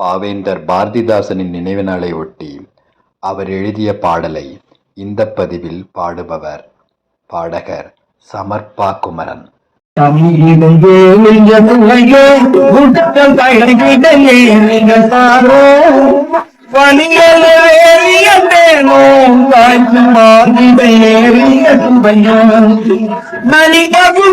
பாவேந்தர் பாரதிதாசனின் நினைவு நாளை ஒட்டி அவர் எழுதிய பாடலை இந்த பதிவில் பாடுபவர் பாடகர் சமர்ப்பா குமரன்.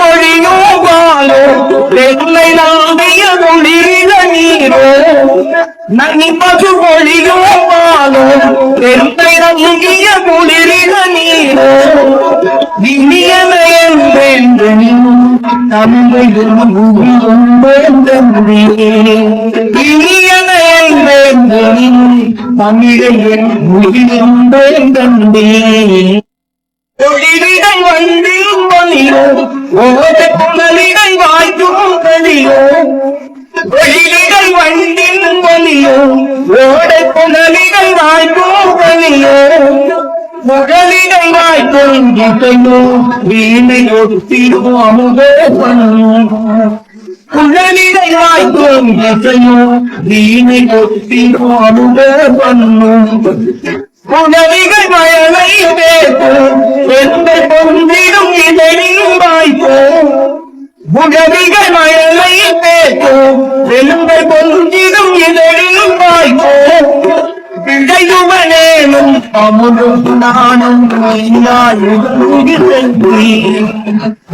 மொழியோ வாழோ வெள்ளை நாடிய நீரோ நனிபகு மொழியோ வாழோ வெள்ளை நங்கிய மொழியில முகிலும் வேந்தன்றே தொழிலிடை வண்டியும் வலியோ ஓதை புகலிடை வாய்க்கும் வலியோ ஓடை புகலிடை வாய்க்கும் மகளிடம் முகலிடை வாய்க்கும் இசையோ வீணை பண்ணும் குழலிடை வாய்ப்போம் இசையோ வீணையோடு ஒத்திடும் அமுதே பண்ணும் புனவிகள் மழலை பேசும் எந்த பொந்திடும் இதழில் வாய்ப்போம் புனவிகள் அமுதும் நானும்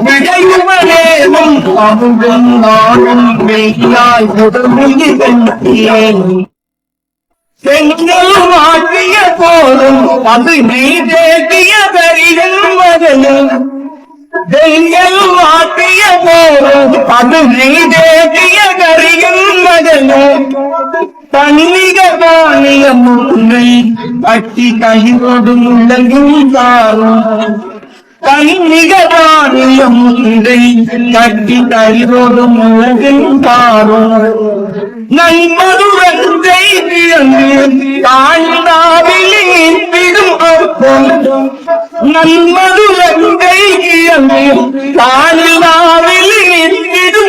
விடையுமனேனும் அமுதும் நானும் மெய்யாய் உடம்புகி சென்றேன் செங்கல் மாற்றிய போதும் அது நீ தேக்கிய பெரியும் மகனும் செங்கல் மாற்றிய போதும் அது நீ தேக்கிய கரியும் மகனும் தன்னிக മുന്നൈ പറ്റി കഹിനോടുമുണ്ടെങ്കിൽ കന്നികാരിയം മുന്നൈ കട്ടി കഹിനോടുമുണ്ടെങ്കിൽ പാറും നന്മതുവൻ നന്മതുവൻ കൈകിയം കാലിനാവിൽ നിന്നിടും